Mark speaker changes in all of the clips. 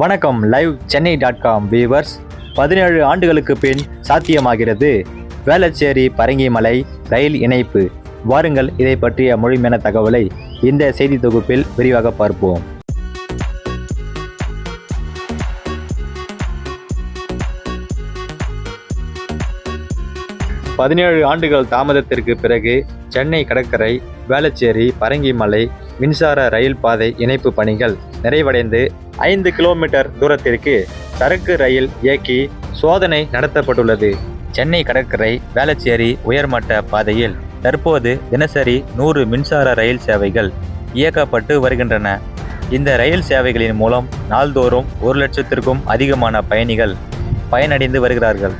Speaker 1: வணக்கம் live Chennai dot com viewers பதினேழு ஆண்டுகளுக்கு பின் சாத்தியமாகிறது. வேளச்சேரி பரங்கிமலை ரயில் இணைப்பு. வாருங்கள் இதை பற்றிய முழுமையான தகவலை இந்த செய்தி தொகுப்பில் விரிவாக பார்ப்போம். பதினேழு ஆண்டுகள் தாமதத்திற்கு பிறகு சென்னை கடற்கரை வேளச்சேரி பரங்கிமலை மின்சார ரயில் பாதை இணைப்பு பணிகள் நிறைவடைந்து ஐந்து கிலோமீட்டர் தூரத்திற்கு சரக்கு ரயில் இயக்கி சோதனை நடத்தப்பட்டுள்ளது. சென்னை கடற்கரை வேளச்சேரி உயர்மட்ட பாதையில் தற்போது தினசரி நூறு மின்சார ரயில் சேவைகள் இயக்கப்பட்டு வருகின்றன. இந்த ரயில் சேவைகளின் மூலம் நாள்தோறும் ஒரு லட்சத்திற்கும் அதிகமான பயணிகள் பயனடைந்து வருகிறார்கள்.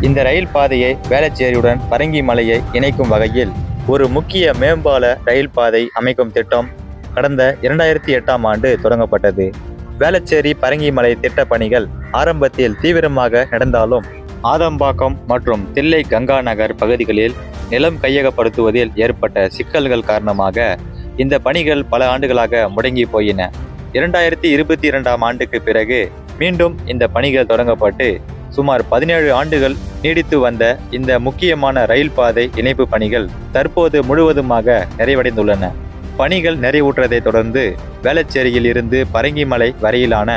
Speaker 1: இந்த ரயில் பாதையை வேளச்சேரியுடன் பரங்கி மலையை இணைக்கும் வகையில் ஒரு முக்கிய மேம்பால ரயில் பாதை அமைக்கும் திட்டம் கடந்த இரண்டாயிரத்தி எட்டாம் ஆண்டு தொடங்கப்பட்டது. வேளச்சேரி பரங்கிமலை திட்ட பணிகள் ஆரம்பத்தில் தீவிரமாக நடந்தாலும் ஆதம்பாக்கம் மற்றும் தில்லை கங்கா நகர் பகுதிகளில் நிலம் கையகப்படுத்துவதில் ஏற்பட்ட சிக்கல்கள் காரணமாக இந்த பணிகள் பல ஆண்டுகளாக முடங்கி போயின. இரண்டாயிரத்தி இருபத்தி இரண்டாம் ஆண்டுக்கு பிறகு மீண்டும் இந்த பணிகள் தொடங்கப்பட்டு சுமார் பதினேழு ஆண்டுகள் நீடித்து வந்த இந்த முக்கியமான ரயில் பாதை இணைப்பு பணிகள் தற்போது முழுவதுமாக நிறைவடைந்துள்ளன. பணிகள் நிறைவுற்றதை தொடர்ந்து வேளச்சேரியில் இருந்து பரங்கிமலை வரையிலான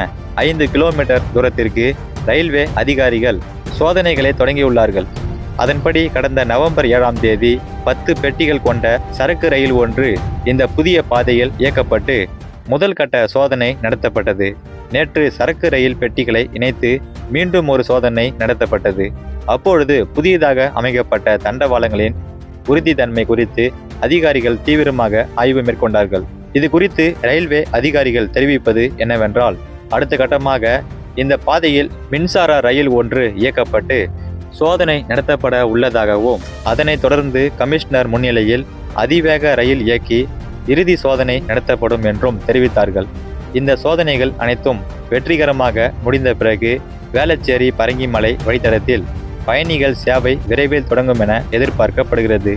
Speaker 1: ஐந்து கிலோமீட்டர் தூரத்திற்கு ரயில்வே அதிகாரிகள் சோதனைகளை தொடங்கியுள்ளார்கள். அதன்படி கடந்த நவம்பர் ஏழாம் தேதி பத்து பெட்டிகள் கொண்ட சரக்கு ரயில் ஒன்று இந்த புதிய பாதையில் இயக்கப்பட்டு முதல் கட்ட சோதனை நடத்தப்பட்டது. நேற்று சரக்கு ரயில் பெட்டிகளை இணைத்து மீண்டும் ஒரு சோதனை நடத்தப்பட்டது. அப்பொழுது புதியதாக அமைக்கப்பட்ட தண்டவாளங்களின் உறுதித்தன்மை குறித்து அதிகாரிகள் தீவிரமாக ஆய்வு மேற்கொண்டார்கள். இது குறித்து ரயில்வே அதிகாரிகள் தெரிவிப்பது என்னவென்றால் அடுத்த கட்டமாக இந்த பாதையில் மின்சார ரயில் ஒன்று இயக்கப்பட்டு சோதனை நடத்தப்பட உள்ளதாகவும் அதனைத் தொடர்ந்து கமிஷனர் முன்னிலையில் அதிவேக ரயில் இயக்கி இறுதி சோதனை நடத்தப்படும் என்றும் தெரிவித்தார்கள். இந்த சோதனைகள் அனைத்தும் வெற்றிகரமாக முடிந்த பிறகு வேளச்சேரி பரங்கிமலை வழித்தடத்தில் பயணிகள் சேவை விரைவில் தொடங்கும் என எதிர்பார்க்கப்படுகிறது.